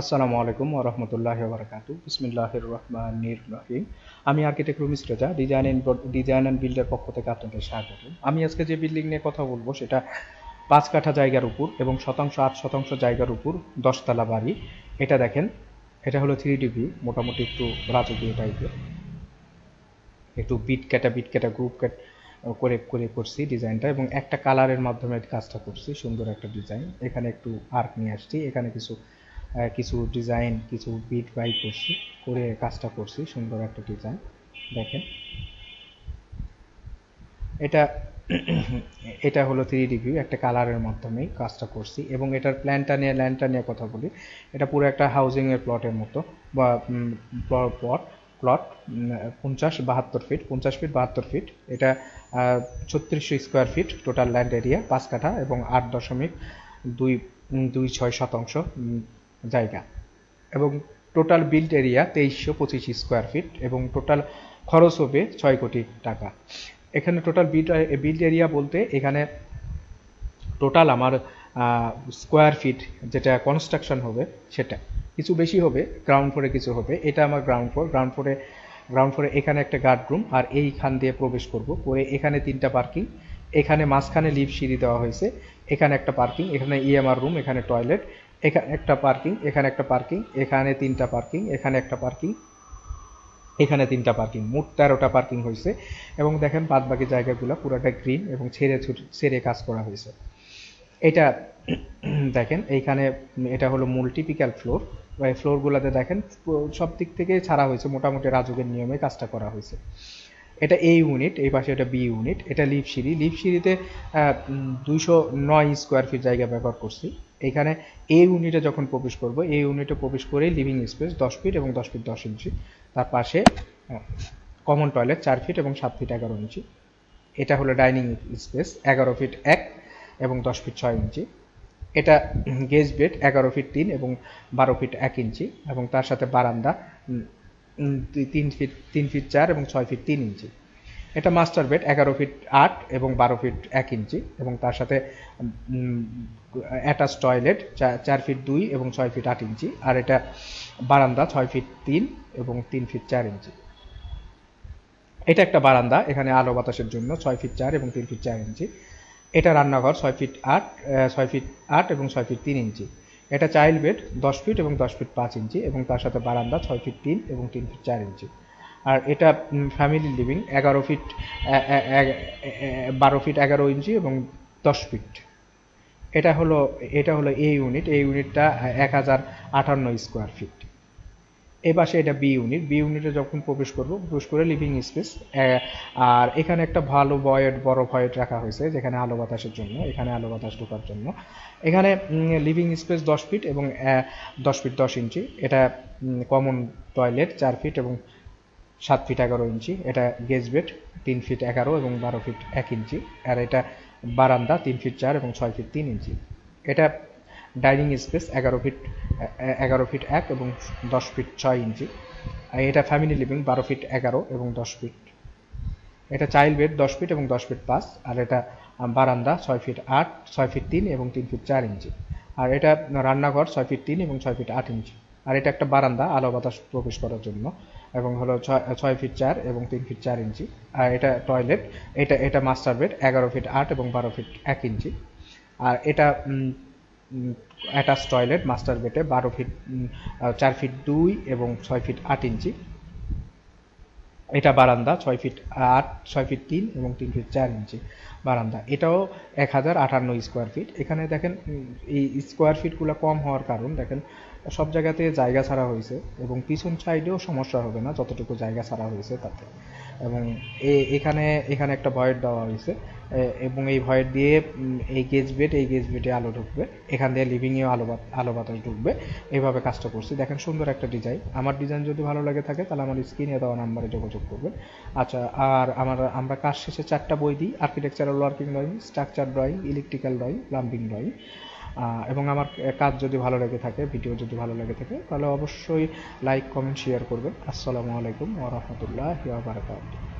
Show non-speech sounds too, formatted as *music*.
আসসালামু আলাইকুম ওয়া রাহমাতুল্লাহি ওয়া বারাকাতু। বিসমিল্লাহির রহমানির রহিম। আমি architect Rumis Reza design and design and বিল্ডের পক্ষ থেকে আপনাদের স্বাগত। আমি আজকে যে বিল্ডিং নিয়ে কথা বলব, সেটা পাঁচ কাঠা জায়গার উপর এবং শতাংশ, আট শতাংশ জায়গার উপর দশতলা বাড়ি। এটা দেখেন, এটা হলো থ্রি ডি ভিউ মোটামুটি একটু রাজকীয় টাইপের একটু বিট কেটা বিট কেটা গ্রুপ কেট করে করে করছি ডিজাইনটা এবং একটা কালারের মাধ্যমে কাজটা করছি, সুন্দর একটা ডিজাইন এখানে একটু আর্ক নিয়ে আসছি, এখানে কিছু কিছু ডিজাইন কিছু বিট বাই করছি, করে কাজটা করছি, সুন্দর একটা ডিজাইন দেখেন। এটা *clears throat* এটা হলো থ্রি ডিভিউ একটা কালারের মাধ্যমেই কাজটা করছি, এবং এটার প্ল্যানটা নিয়ে ল্যান্ডটা নিয়ে কথা বলি। এটা পুরো একটা হাউজিংয়ের প্লটের মতো, বা প্লট প্লট পঞ্চাশ বাহাত্তর ফিট পঞ্চাশ ফিট বাহাত্তর ফিট এটা ছত্রিশশো square feet total land area পাঁচ কাঠা এবং আট দশমিক দুই দুই ছয় শতাংশ জায়গা। এবং টোটাল বিল্ড এরিয়া তেইশশো পঁচিশ স্কোয়ার ফিট এবং টোটাল খরচ হবে ছয় কোটি টাকা। এখানে টোটাল বিল্ড বিল্ড এরিয়া বলতে এখানে টোটাল আমার স্কোয়ার ফিট যেটা কনস্ট্রাকশন হবে সেটা। কিছু বেশি হবে গ্রাউন্ড ফ্লোরে কিছু হবে। এটা আমার গ্রাউন্ড ফ্লোর গ্রাউন্ড ফ্লোরে গ্রাউন্ড ফ্লোরে এখানে একটা গার্ড রুম আর এইখান দিয়ে প্রবেশ করব। করে এখানে তিনটা পার্কিং এখানে মাঝখানে লিফট সিঁড়ি দেওয়া হয়েছে, এখানে একটা পার্কিং এখানে ইএমআর রুম এখানে টয়লেট এখানে একটা পার্কিং, এখানে একটা পার্কিং, এখানে তিনটা পার্কিং, এখানে একটা পার্কিং, এখানে তিনটা পার্কিং, মোট তেরোটা পার্কিং হয়েছে এবং দেখেন বাদ বাকি জায়গাগুলো পুরোটা গ্রিন এবং ছেড়ে ছেড়ে কাজ করা হয়েছে। এটা *clears throat* দেখেন, এইখানে এটা হলো মূল টিপিক্যাল ফ্লোর এই ফ্লোরগুলোতে দেখেন সব দিক থেকে ছাড়া হয়েছে, মোটামুটি রাজুকের নিয়মে কাজটা করা হয়েছে। এটা এ ইউনিট এই পাশে এটা বি ইউনিট এটা লিফ সিঁড়ি সিঁড়িতে দুইশো নয় স্কোয়ার ফিট জায়গা ব্যবহার করছি। এখানে এ ইউনিটে যখন প্রবেশ করব এই ইউনিটে প্রবেশ করে লিভিং স্পেস দশ ফিট এবং দশ ফিট দশ ইঞ্চি তার পাশে কমন টয়লেট চার ফিট এবং সাত ফিট এগারো ইঞ্চি এটা হলো ডাইনিং স্পেস এগারো ফিট এক এবং দশ ফিট ছয় ইঞ্চি এটা গেজ বেড এগারো ফিট তিন এবং বারো ফিট এক ইঞ্চি এবং তার সাথে বারান্দা তিন ফিট তিন ফিট চার এবং ছয় ফিট তিন ইঞ্চি এটা মাস্টার বেড এগারো ফিট আট এবং বারো ফিট এক ইঞ্চি এবং তার সাথে অ্যাটাচ টয়লেট চার ফিট দুই এবং ছয় ফিট আট ইঞ্চি আর এটা বারান্দা ছয় ফিট তিন এবং তিন ফিট চার ইঞ্চি। এটা একটা বারান্দা, এখানে আলো বাতাসের জন্য ছয় ফিট চার এবং তিন ফিট চার ইঞ্চি। এটা রান্নাঘর ছয় ফিট আট ছয় ফিট আট এবং ছয় ফিট তিন ইঞ্চি। এটা চাইল্ড বেড দশ ফিট এবং দশ ফিট পাঁচ ইঞ্চি এবং তার সাথে বারান্দা ছয় ফিট তিন এবং তিন ফিট চার ইঞ্চি। আর এটা ফ্যামিলি লিভিং এগারো ফিট এ- এ- এ- এ- বারো ফিট এগারো ইঞ্চি এবং দশ ফিট এটা হলো এটা হলো এ ইউনিট এই ইউনিটটা এক হাজার আটান্ন স্কোয়ার ফিট এই পাশে এটা বি ইউনিট বি ইউনিটে যখন প্রবেশ করব, প্রবেশ করে লিভিং স্পেস আর এখানে একটা ভালো ভয়েড বড় ভয়েড রাখা হয়েছে, যেখানে আলো বাতাসের জন্য, এখানে আলো বাতাস ঢোকার জন্য। এখানে লিভিং স্পেস দশ ফিট এবং দশ ফিট দশ ইঞ্চি। এটা কমন টয়লেট চার ফিট এবং সাত ফিট এগারো ইঞ্চি। এটা গেজ বেড তিন ফিট এগারো এবং বারো ফিট এক ইঞ্চি। আর এটা বারান্দা, তিন ফিট চার এবং ছয় ফিট তিন ইঞ্চি। এটা ডাইনিং স্পেস এগারো ফিট এগারো ফিট এক এবং দশ ফিট ছয় ইঞ্চি। আর এটা ফ্যামিলি লিভিং বারো ফিট এগারো এবং দশ ফিট এটা চাইল্ড বেড দশ ফিট এবং দশ ফিট পাঁচ। আর এটা বারান্দা, ছয় ফিট আট, ছয় ফিট তিন এবং তিন ফিট চার ইঞ্চি। আর এটা রান্নাঘর, ছয় ফিট তিন এবং ছয় ফিট আট ইঞ্চি। আর এটা একটা বারান্দা, আলো বাতাস প্রবেশ করার জন্য। এবং হলো ছয় ছয় ফিট চার এবং তিন ফিট চার ইঞ্চি। আর এটা টয়লেট এটা এটা মাস্টার বেড এগারো ফিট আট এবং বারো ফিট এক ইঞ্চি। আর এটা অ্যাটাচ টয়লেট মাস্টার বেডে বারো ফিট চার ফিট দুই এবং ছয় ফিট আট ইঞ্চি। এটা বারান্দা, ছয় ফিট আট, ছয় ফিট তিন এবং তিন ফিট চার ইঞ্চি। বারান্দা। এটাও এক হাজার আটান্ন স্কোয়ার ফিট এখানে দেখেন এই স্কোয়ার ফিটগুলো কম হওয়ার কারণ, দেখেন, সব জায়গাতে জায়গা ছাড়া হয়েছে এবং পিছন সাইডেও সমস্যা হবে না, যতটুকু জায়গা ছাড়া হয়েছে তাতে। এবং এখানে এখানে একটা ভয়েড দেওয়া হয়েছে। এবং এই ভয়েড দিয়ে এই গেজ বেড এই গেজ বেডে আলো ঢুকবে। এখান দিয়ে লিভিংয়েও আলো আলো বাতাস ঢুকবে। এইভাবে কাজটা করছি। দেখেন, সুন্দর একটা ডিজাইন আমার ডিজাইন যদি ভালো লাগে থাকে, তাহলে আমার স্ক্রিনে দেওয়া নাম্বারে যোগাযোগ করবেন। আচ্ছা আর আমার, আমরা কাজ শেষে চারটা বই দিই। Architectural working drawing structure drawing electrical drawing plumbing drawing এবং আমার কাজ যদি ভালো লেগে থাকে, ভিডিও যদি ভালো লেগে থাকে, তাহলে অবশ্যই লাইক, কমেন্ট, শেয়ার করবেন। আসসালামু আলাইকুম ওয়া রাহমাতুল্লাহি ওয়া বারাকাতুহু।